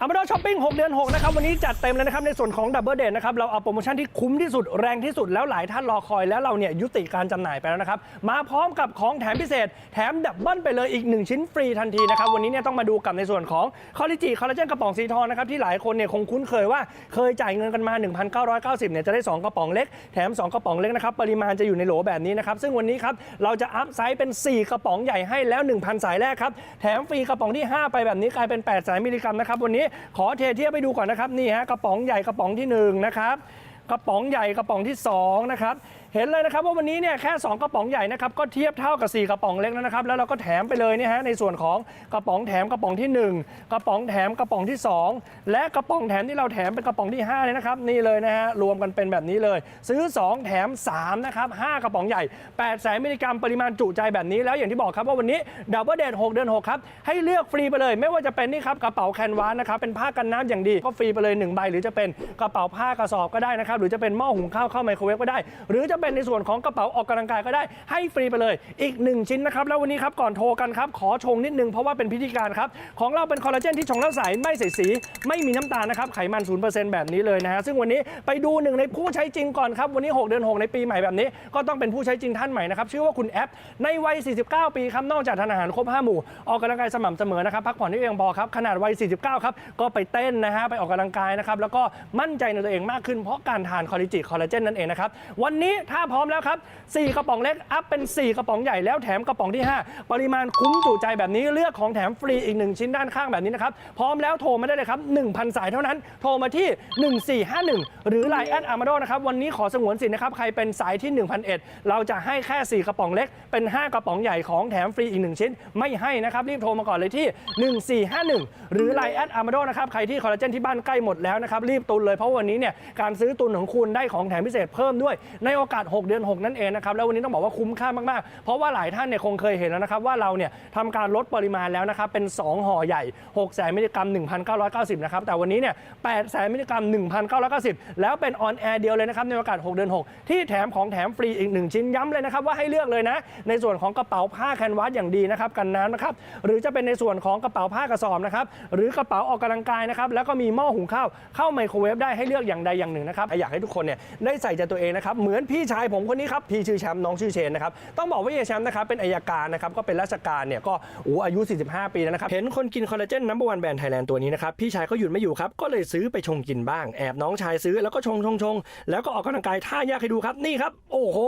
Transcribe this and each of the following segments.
อามาดอช้อปปิ้ง6 เดือน 6 นะครับ วันนี้จัดเต็มเลยนะครับ ในส่วนของดับเบิลเดนะครับ เราเอาโปรโมชั่นที่คุ้มที่สุดแรงที่สุดแล้วหลายท่านรอคอยแล้วเราเนี่ยยุติการจำหน่ายไปแล้วนะครับ มาพร้อมกับของแถมพิเศษ แถมดับเบิลไปเลยอีก 1 ชิ้นฟรีทันทีนะครับ วันนี้เนี่ยต้องมาดูกับในส่วนของคอลลิจิคอลลาเจนกระป๋องสีทองนะครับที่หลายคนเนี่ยคงคุ้นเคยว่าเคยจ่ายเงินกันมา 1,990เนี่ยจะได้ 2 กระป๋องเล็กแถม 2 กระป๋องเล็กนะครับปริมาณจะอยู่ในโหลแบบนี้นะครับซึ่งวันนี้ครับเราจะอัพไซส์เป็น 4 กระป๋องใหญ่ให้แล้ว 1,000 สายแรกครับแถมฟรีกระป๋องที่ 5 ไปแบบนี้กลายเป็น 8 สายมิลลิกรัมนะครับวันนี้ขอเทเทียบไปดูก่อนนะครับนี่ฮะกระป๋องใหญ่กระป๋องที่หนึ่งนะครับกระป๋องใหญ่กระป๋องที่สองนะครับ เห็นเลยนะครับว่าวันนี้เนี่ยแค่ 2 กระป๋องใหญ่นะครับก็เทียบเท่ากับ 4 กระป๋องเล็กแล้วนะครับ แล้วเราก็แถมไปเลยเนี่ยฮะในส่วนของกระป๋องแถมกระป๋องที่ 1 กระป๋องแถมกระป๋องที่ 2 และกระป๋องแถมที่เราแถมเป็นกระป๋องที่5เลยนะครับนี่เลยนะฮะรวมกันเป็นแบบนี้เลย ซื้อ 2 แถม3นะครับ5กระป๋องใหญ่8แสนมิลลิกรัมปริมาณจุใจแบบนี้แล้วอย่างที่บอกครับว่าวันนี้ดับเบิลเดท6เดือน6ครับให้เลือกฟรีไปเลย ไม่ว่าจะเป็นนี่ครับกระเป๋าแคนวาสนะครับเป็นผ้ากันน้ำอย่างดีก็ฟรีไปเลย1ใบหรือจะเป็นกระเป๋าผ้ากระสอบก็ได้นะครับหรือจะเป็นหม้อหุงข้าวเข้าไมโครเวฟก็ได้ หรือจะเป็นในส่วนของกระเป๋าออกกำลังกายก็ได้ให้ฟรีไปเลย อีก 1 ชิ้นนะครับ แล้ววันนี้ครับก่อนโทรกันครับ ขอชงนิดนึงเพราะว่าเป็นพิธีการครับ ของเราเป็นคอลลาเจนที่ชงแล้วใสไม่ใส่สี ไม่มีน้ำตาลนะครับ ไขมัน 0%แบบนี้เลยนะฮะซึ่งวันนี้ไปดูหนึ่งในผู้ใช้จริงก่อนครับ วันนี้ 6 เดือน 6 ในปีใหม่แบบนี้ ก็ต้องเป็นผู้ใช้จริงท่านใหม่นะครับชื่อว่าคุณแอปในวัย 49 ปีครับนอกจากทานอาหารครบ5หมู่ออกกำลังกายสม่ำเสมอนะครับพักผ่อนให้เพียงพอครับขนาดวัย 49 ครับก็ไปเต้นนะฮะไปออกกำลังกายนะครับแล้วก็มั่นใจในตัวเองมากขึ้นเพราะการทานคอลลาจิคอลลาเจนนั่นเองนะครับวันนี้ถ้าพร้อมแล้วครับ 4 กระป๋องเล็ก อัพเป็น 4 กระป๋องใหญ่แล้วแถมกระป๋องที่ 5 ปริมาณคุ้มจุใจแบบนี้เลือกของแถมฟรีอีก 1 ชิ้นด้านข้างแบบนี้นะครับ พร้อมแล้วโทรมาได้เลยครับ 1,000 สายเท่านั้น โทรมาที่ 1451 หรือ Line แอดอาร์มาโดนะครับ วันนี้ขอสงวนสิทธิ์นะครับ ใครเป็นสายที่ 1,001 เราจะให้แค่ 4 กระป๋องเล็ก เป็น 5 กระป๋องใหญ่ของแถมฟรีอีก 1 ชิ้น ไม่ให้นะครับ รีบโทรมาก่อนเลยที่ 1451 หรือ Line แอดอาร์มาโดนะครับ ใครที่คอลลาเจนที่บ้านใกล้หมดแล้วนะครับ รีบตุนเลย เพราะวันนี้เนี่ย การซื้อตุนของคุณได้ของแถมพิเศษเพิ่มด้วย ในโอกาส6 เดือน 6 นั่นเองนะครับแล้ววันนี้ต้องบอกว่าคุ้มค่ามากๆ เพราะว่าหลายท่านเนี่ยคงเคยเห็นแล้วนะครับว่าเราเนี่ยทำการลดปริมาณแล้วนะครับเป็น 2 ห่อใหญ่6แสนมิลลิกรัม 1,990 นะครับแต่วันนี้เนี่ย8แสนมิลลิกรัม 1,990 แล้วเป็นออนแอร์เดียวเลยนะครับในโอกาส 6 เดือน 6 ที่แถมของแถมฟรีอีก 1 ชิ้นย้ำเลยนะครับว่าให้เลือกเลยนะในส่วนของกระเป๋าผ้าแคนวาสอย่างดีนะครับกันน้ำนะครับหรือจะเป็นในส่วนของกระเป๋าผ้ากระสอบนะครับหรือกระเป๋าออกกำลังกายนะครับแล้วก็มีหม้อหุงข้าวเข้าไมโครเวฟได้ให้เลือกอย่างใดอย่างหนึ่งนะครับอยากให้ทุกคนเนี่ยได้ใส่ใจตัวเองนะครับเหมือนพี่่ชายผมคนนี้ครับพี่ชื่อแชมป์น้องชื่อเชนนะครับต้องบอกว่าเฮียแชมป์นะครับเป็นอายการนะครับก็เป็นราชการเนี่ยก็โอ้อายุ 45 ปีแล้วนะครับเห็นคนกินคอลลาเจนนัมเบอร์วันแบรนด์ไทยแลนด์ตัวนี้นะครับพี่ชายก็หยุดไม่อยู่ครับก็เลยซื้อไปชงกินบ้างแอบน้องชายซื้อแล้วก็ชงชงชงแล้วก็ออกกำลังกายท่ายากให้ดูครับนี่ครับโอ้โห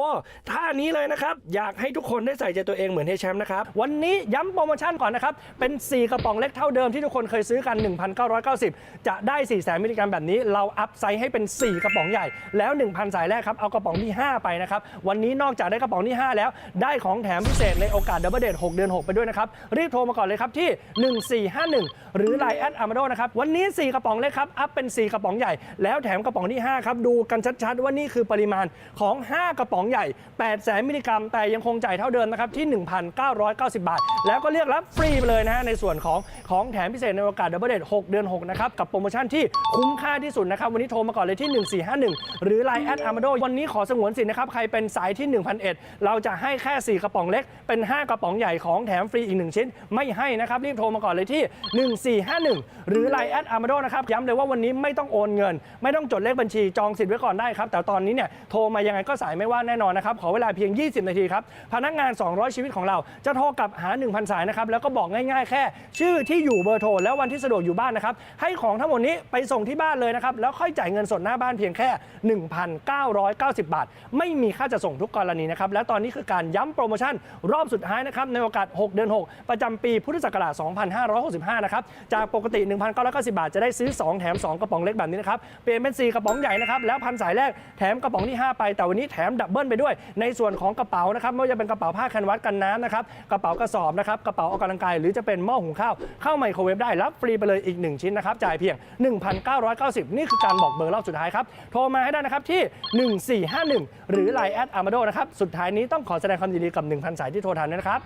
ท่านี้เลยนะครับอยากให้ทุกคนได้ใส่ใจตัวเองเหมือนเฮียแชมป์นะครับวันนี้ย้ำโปรโมชั่นก่อนนะครับเป็น 4 กระป๋องเล็กเท่าเดิมที่ทุกคนเคยซื้อกัน 1,990 จะได้4แสนมิลลิกรัมแบบนี้ เราอัพไซส์ให้เป็น 4 กระป๋องใหญ่แล้ว 1,000 สายแรกครับเอากระป๋องที่5ไปนะครับ วันนี้นอกจากได้กระป๋องที่ 5 แล้ว ได้ของแถมพิเศษในโอกาสดับเบิลเดท6เดือน 6 ไปด้วยนะครับ รีบโทรมาก่อนเลยครับที่ 1451 หรือ Line แอดอาร์มาโดนะครับ วันนี้ 4 กระป๋องเล็กครับ อัพเป็น 4 กระป๋องใหญ่ แล้วแถมกระป๋องที่ 5 ครับ ดูกันชัดๆ ว่านี่คือปริมาณของ 5 กระป๋องใหญ่8แสนมิลลิกรัม แต่ยังคงจ่ายเท่าเดิมนะครับที่ 1,990 บาท แล้วก็เรียกรับฟรีไปเลยนะฮะในส่วนของของแถมพิเศษในโอกาสดับเบิลเดท6เดือน6นะครับกับโปรโมชั่นที่คุ้มค่าที่สุดนะครับวันนี้โทรมาก่อนเลยที่ 1451 หรือ Line แอดอาร์มาโดวันนี้ขอสงวนสิทธิ์นะครับ ใครเป็นสายที่ 1,001 เราจะให้แค่ 4 กระป๋องเล็ก เป็น 5 กระป๋องใหญ่ของแถมฟรีอีก 1 ชิ้น ไม่ให้นะครับ รีบโทรมาก่อนเลยที่ 1451 หรือ Line แอดอาร์มาโดนะครับ ย้ำเลยว่าวันนี้ไม่ต้องโอนเงิน ไม่ต้องจดเลขบัญชีจองสิทธิ์ไว้ก่อนได้ครับ แต่ตอนนี้เนี่ยโทรมายังไงก็สายไม่ว่าแน่นอนนะครับ ขอเวลาเพียง 20 นาทีครับ พนักงาน 200 ชีวิตของเรา จะโทรกลับหา 1,000 สายนะครับ แล้วก็บอกง่ายๆ แค่ ชื่อที่อยู่เบอร์โทรแล้ววันที่สะดวกอยู่บ้านนะครับ ให้ของทั้งหมดนี้ไปส่งที่บ้านเลยนะครับ แล้วค่อยจ่ายเงินสดหน้าบ้านเพียงแค่ 1,990 บาทไม่มีค่าจะส่งทุกกรณีนะครับ และตอนนี้คือการย้ำโปรโมชั่นรอบสุดท้ายนะครับในโอกาส 6 เดือน 6 ประจำปีพุทธศักราช 2565 นะครับ จากปกติ 1,990 บาท จะได้ซื้อ 2 แถม 2 กระป๋องเล็กแบบนี้นะครับ เปลี่ยนเป็น 4 กระป๋องใหญ่นะครับ แล้วพันสายแรกแถมกระป๋องที่ 5 ไป แต่วันนี้แถมดับเบิลไปด้วย ในส่วนของกระเป๋านะครับไม่ว่าจะเป็นกระเป๋าผ้าแคนวาสกันน้ำนะครับ กระเป๋ากระสอบนะครับ กระเป๋าออกกำลังกายหรือจะเป็นหม้อหุงข้าว เข้าไมโครเวฟได้ รับฟรีไปเลยอีก 1 ชิ้นนะครับ จ่ายเพียง 1,990 นี่คือการบอกเบอร์รอบสุดท้ายครับ โทรมาให้ได้นะครับที่ 1451หรือ Line แอดอาร์มาโดนะครับ สุดท้ายนี้ต้องขอแสดงความยินดีกับ 1,000 สายที่โทรทันด้วยนะครับ